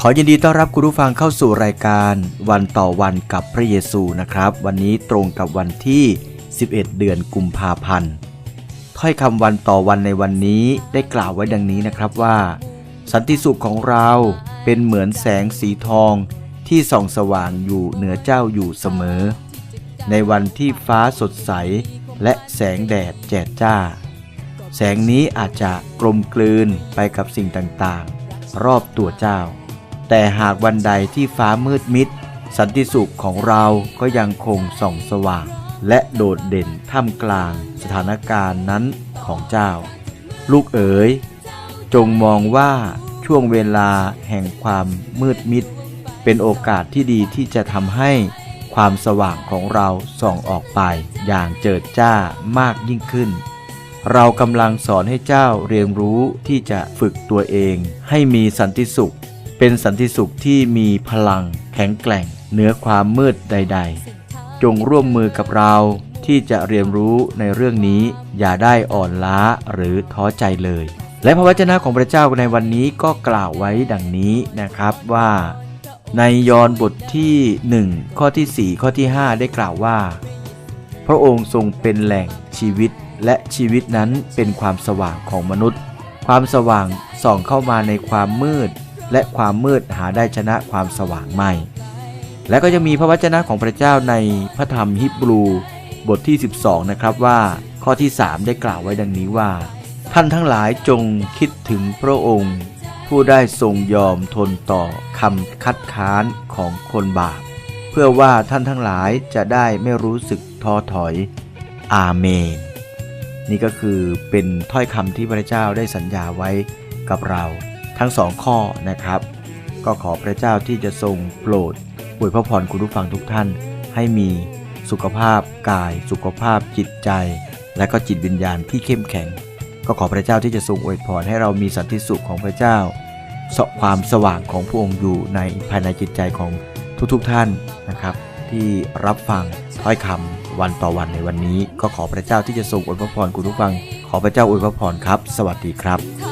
ขอยินดีต้อนรับคุณผู้ฟังเข้าสู่รายการวันต่อวันกับพระเยซูนะครับ วันนี้ตรงกับวันที่ 11 เดือนกุมภาพันธ์ถ้อยคำวันต่อวันในวันนี้ได้กล่าวไว้ดังนี้นะครับว่า สันติสุขของเราเป็นเหมือนแสงสีทองที่ส่องสว่างอยู่เหนือเจ้าอยู่เสมอ ในวันที่ฟ้าสดใสและแสงแดดแจดจ้า แสงนี้อาจจะกลมกลืนไปกับสิ่งต่างๆ รอบตัวเจ้า แต่หากวันใดที่ฟ้ามืดมิด สันติสุขของเราก็ยังคงส่องสว่าง และโดดเด่นท่ามกลางสถานการณ์นั้นของเจ้า ลูกเอ๋ย จงมองว่าช่วงเวลาแห่งความมืดมิด เป็นโอกาสที่ดีที่จะทำให้ความสว่างของเราส่องออกไปอย่างเจิดจ้ามากยิ่งขึ้น เรากำลังสอนให้เจ้าเรียนรู้ที่จะฝึกตัวเองให้มีสันติสุข เป็นสันติสุขที่มีพลังแข็งแกร่งเหนือความมืดใด ๆ จงร่วมมือกับเราที่จะเรียนรู้ในเรื่องนี้อย่าได้อ่อนล้าหรือท้อใจเลย และพระวจนะของพระเจ้าในวันนี้ก็กล่าวไว้ดังนี้นะครับว่า ในยอห์นบทที่ 1 ข้อที่ 4 ข้อที่ 5 ได้กล่าวว่า พระองค์ทรงเป็นแหล่งชีวิตและชีวิตนั้นเป็นความสว่างของมนุษย์ ความสว่างส่องเข้ามาในความมืด และความมืดหาได้ชนะความสว่างไม่ และก็จะมีพระวจนะของพระเจ้าในพระธรรมฮิบรูบทที่ 12 นะครับว่าข้อที่ 3 ได้กล่าวไว้ดังนี้ว่า ท่านทั้งหลายจงคิดถึงพระองค์ ผู้ได้ทรงยอมทนต่อคำคัดค้านของคนบาป เพื่อว่าท่านทั้งหลายจะได้ไม่รู้สึกท้อถอย อาเมน นี่ก็คือเป็นถ้อยคำที่พระเจ้าได้สัญญาไว้กับเรา ทั้งสองข้อนะครับ ก็ขอพระเจ้าที่จะทรงโปรดอวยพระพรคุณผู้ฟังทุกท่าน ให้มีสุขภาพกาย สุขภาพจิตใจ และก็จิตวิญญาณที่เข้มแข็ง ก็ขอพระเจ้าที่จะทรงอวยพรให้เรามีสันติสุขของพระเจ้าสความสว่างของพระองค์อยู่ในภายในจิตใจของทุกๆทท่านนะครับ ที่รับฟังถ้อยคำวันต่อวันในวันนี้ ก็ขอพระเจ้าที่จะทรงอวยพระพรคุณผู้ฟัง ขอพระเจ้าอวยพระพรครับ สวัสดีครับ